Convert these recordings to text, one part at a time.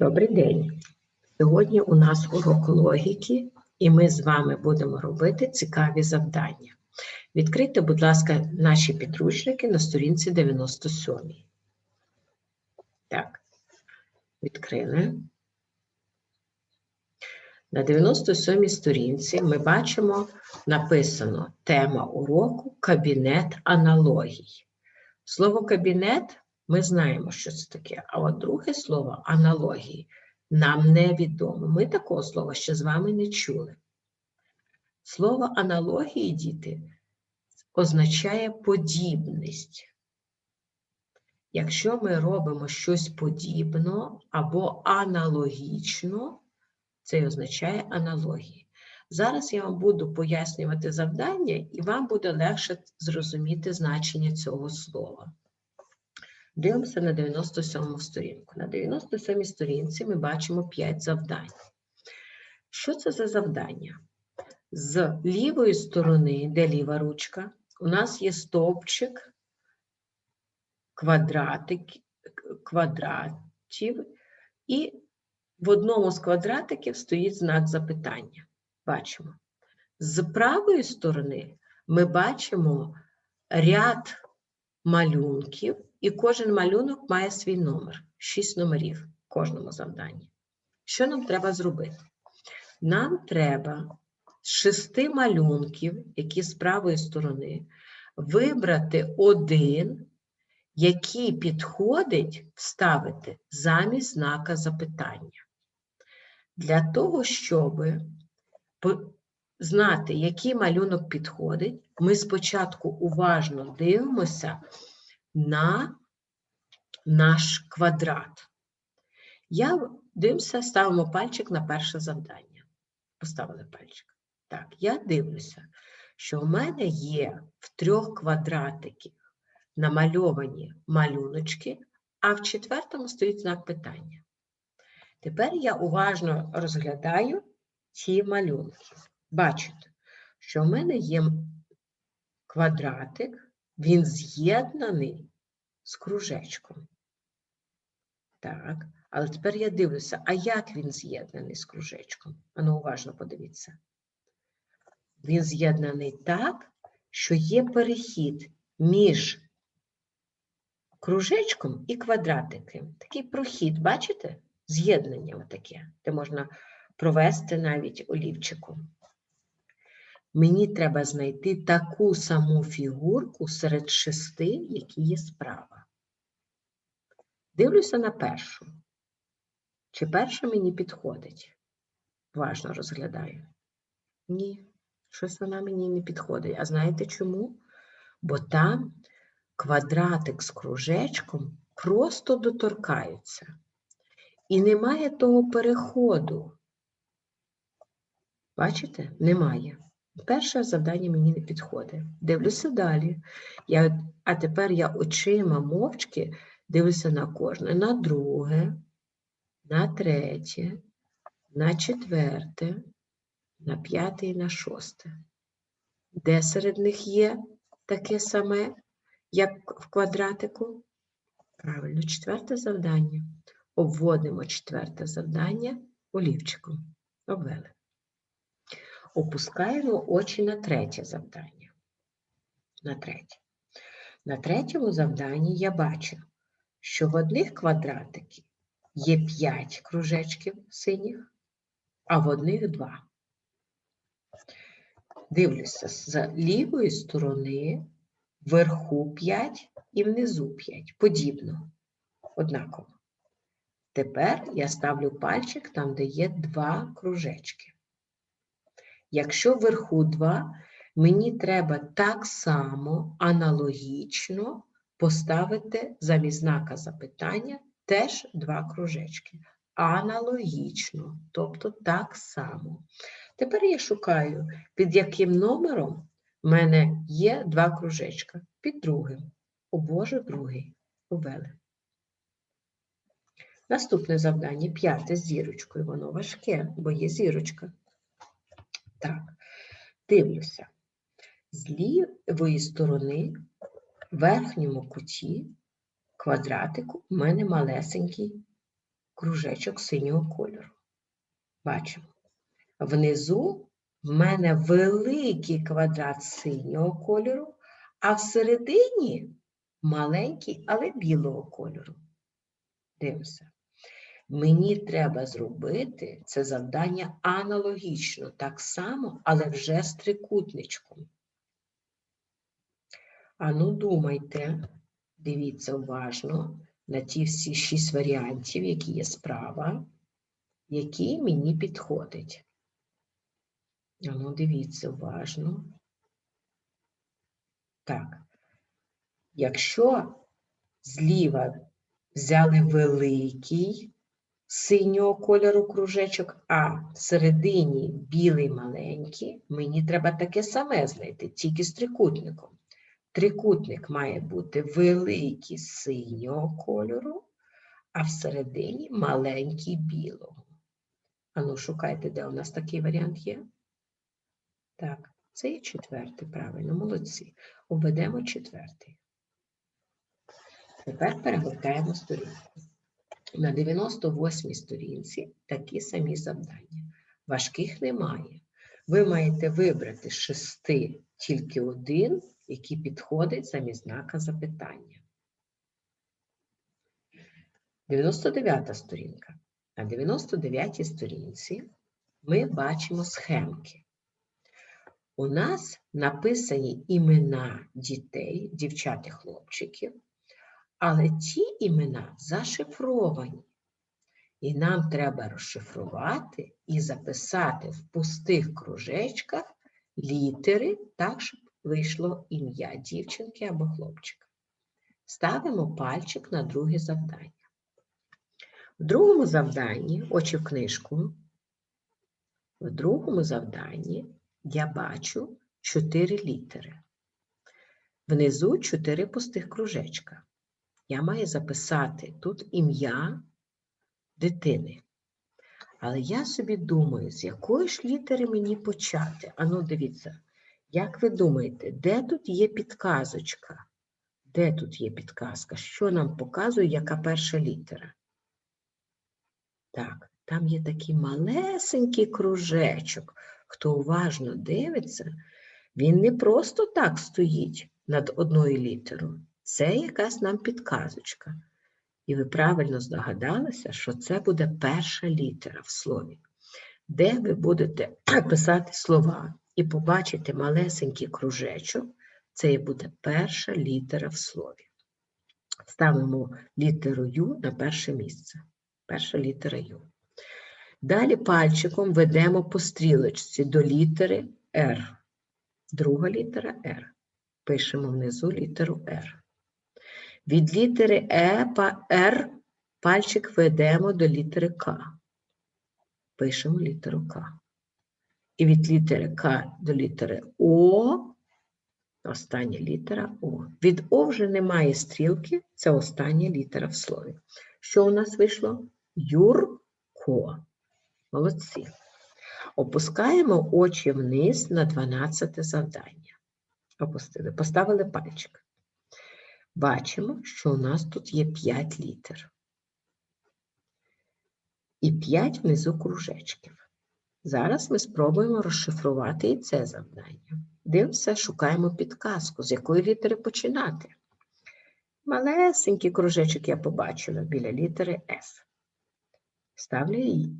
Добрий день. Сьогодні у нас урок логіки, і ми з вами будемо робити цікаві завдання. Відкрийте, будь ласка, наші підручники на сторінці 97. Так, відкрили. На 97 сторінці ми бачимо написано тема уроку Кабінет аналогій. Слово кабінет ми знаємо, що це таке. А от друге слово аналогії нам невідомо. Ми такого слова ще з вами не чули. Слово аналогії, діти, означає подібність. Якщо ми робимо щось подібно або аналогічно, це означає аналогії. Зараз я вам буду пояснювати завдання, і вам буде легше зрозуміти значення цього слова. Дивимося на 97 сторінку. На 97 сторінці ми бачимо 5 завдань. Що це за завдання? З лівої сторони, де ліва ручка, у нас є стовпчик квадратів, і в одному з квадратиків стоїть знак запитання. Бачимо. З правої сторони ми бачимо ряд малюнків, і кожен малюнок має свій номер. Шість номерів в кожному завданні. Що нам треба зробити? Нам треба з шести малюнків, які з правої сторони, вибрати один, який підходить вставити замість знака запитання. Для того, щоб знати, який малюнок підходить, ми спочатку уважно дивимося на наш квадрат. Я дивлюся, ставимо пальчик на перше завдання. Поставили пальчик. Так, я дивлюся, що в мене є в трьох квадратиків намальовані малюночки, а в четвертому стоїть знак питання. Тепер я уважно розглядаю ці малюнки. Бачите, що в мене є квадратик, він з'єднаний з кружечком. Так, але тепер я дивлюся, а як він з'єднаний з кружечком? Ану, уважно подивіться. Він з'єднаний так, що є перехід між кружечком і квадратиком. Такий прохід, бачите? З'єднання отаке, де можна провести навіть олівчиком. Мені треба знайти таку саму фігурку серед шести, які є справа. Дивлюся на першу. Чи перша мені підходить? Важно розглядаю. Ні, щось вона мені не підходить. А знаєте чому? Бо там квадратик з кружечком просто доторкаються. І немає того переходу. Бачите? Немає. Перше завдання мені не підходить. Дивлюся далі. Я, А тепер я очима мовчки дивлюся на кожне, на друге, на третє, на четверте, на п'яте і на шосте. Де серед них є таке саме, як в квадратику? Правильно, четверте завдання. Обводимо четверте завдання олівчиком. Обвели. Опускаємо очі на третє завдання. На третє. На третьому завданні я бачу, що в одних квадратиків є 5 кружечків синіх, а в одних 2. Дивлюся, з лівої сторони вверху 5 і внизу 5. Подібно, однаково. Тепер я ставлю пальчик там, де є два кружечки. Якщо вверху 2, мені треба так само аналогічно поставити замість знака запитання теж два кружечки. Аналогічно, тобто так само. Тепер я шукаю, під яким номером в мене є два кружечка. Під другим. Обвожу другий. Увели. Наступне завдання п'яте з зірочкою. Воно важке, бо є зірочка. Так, дивлюся. З лівої сторони в верхньому куті квадратику у мене малесенький кружечок синього кольору. Бачимо. Внизу в мене великий квадрат синього кольору, а всередині маленький, але білого кольору. Дивимося. Мені треба зробити це завдання аналогічно, так само, але вже з трикутничком. Ану, думайте, дивіться уважно на ті всі шість варіантів, які є справа, які мені підходять. Ану, дивіться уважно. Так. Якщо зліва взяли великий синього кольору кружечок, а всередині білий маленький, мені треба таке саме знайти, тільки з трикутником. Трикутник має бути великий синього кольору, а всередині маленький білого. Ану, шукайте, де у нас такий варіант є. Так, це є четвертий, правильно, молодці. Обведемо четвертий. Тепер перегортаємо сторінку. На 98 сторінці такі самі завдання. Важких немає. Ви маєте вибрати з шести тільки один, який підходить замість знака запитання. 99 сторінка. На 99 сторінці ми бачимо схемки. У нас написані імена дітей, дівчат і хлопчиків, але ті імена зашифровані. І нам треба розшифрувати і записати в пустих кружечках літери так, щоб вийшло ім'я дівчинки або хлопчика. Ставимо пальчик на друге завдання. В другому завданні, очі в книжку, в другому завданні я бачу чотири літери. Внизу чотири пустих кружечка. Я маю записати тут ім'я дитини. Але я собі думаю, з якої ж літери мені почати? Ану, дивіться, як ви думаєте, де тут є підказочка? Де тут є підказка? Що нам показує, яка перша літера? Так, там є такий малесенький кружечок. Хто уважно дивиться, він не просто так стоїть над одною літерою. Це якась нам підказочка. І ви правильно здогадалися, що це буде перша літера в слові. Де ви будете писати слова і побачите малесенький кружечок, це і буде перша літера в слові. Ставимо літеру Ю на перше місце. Перша літера Ю. Далі пальчиком ведемо по стрілочці до літери Р. Друга літера Р. Пишемо внизу літеру Р. Від літери Е па Р пальчик ведемо до літери К. Пишемо літеру К. І від літери К до літери О. Остання літера О. Від О вже немає стрілки, це остання літера в слові. Що у нас вийшло? Юрко. Молодці. Опускаємо очі вниз на 12 завдання. Опустили, поставили пальчик. Бачимо, що у нас тут є 5 літер. І 5 внизу кружечків. Зараз ми спробуємо розшифрувати і це завдання. Дивимося, шукаємо підказку, з якої літери починати. Малесенький кружечок я побачила біля літери F. Ставлю її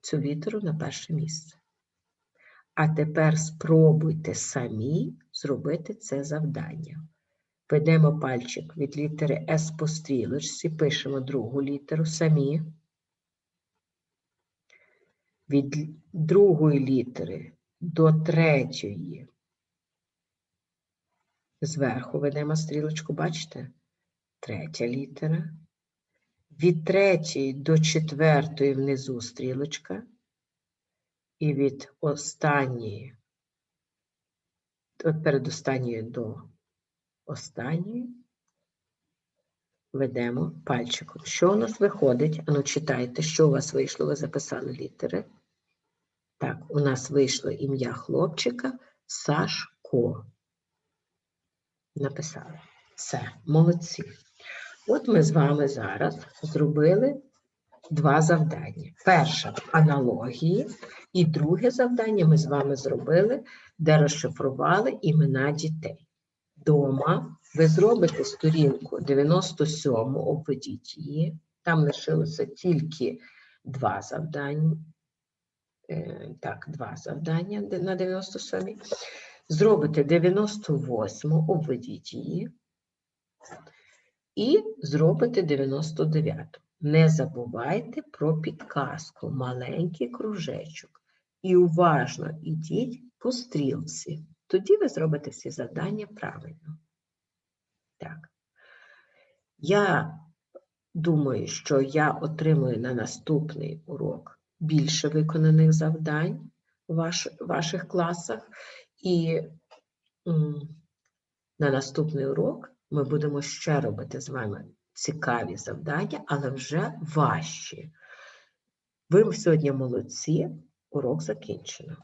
цю літеру на перше місце. А тепер спробуйте самі зробити це завдання. Ведемо пальчик від літери С по стрілочці, пишемо другу літеру самі. Від другої літери до третьої. Зверху ведемо стрілочку, бачите? Третя літера. Від третьої до четвертої внизу стрілочка. І від останньої, от передостанньої до останньої ведемо пальчиком. Що у нас виходить? Ану, читайте, що у вас вийшло, ви записали літери. Так, у нас вийшло ім'я хлопчика Сашко. Написали. Все, молодці. От ми з вами зараз зробили два завдання. Перше аналогії, і друге завдання ми з вами зробили, де розшифрували імена дітей. Дома ви зробите сторінку 97, обведіть її. Там лишилося тільки два завдання. Е, Так, два завдання на 97. Зробите 98, обведіть її. І зробите 99. Не забувайте про підказку, маленький кружечок. І уважно ідіть по стрілці. Тоді ви зробите всі завдання правильно. Так. Я думаю, що я отримую на наступний урок більше виконаних завдань у ваш, ваших класах. І на наступний урок ми будемо ще робити з вами цікаві завдання, але вже важчі. Ви сьогодні молодці, урок закінчено.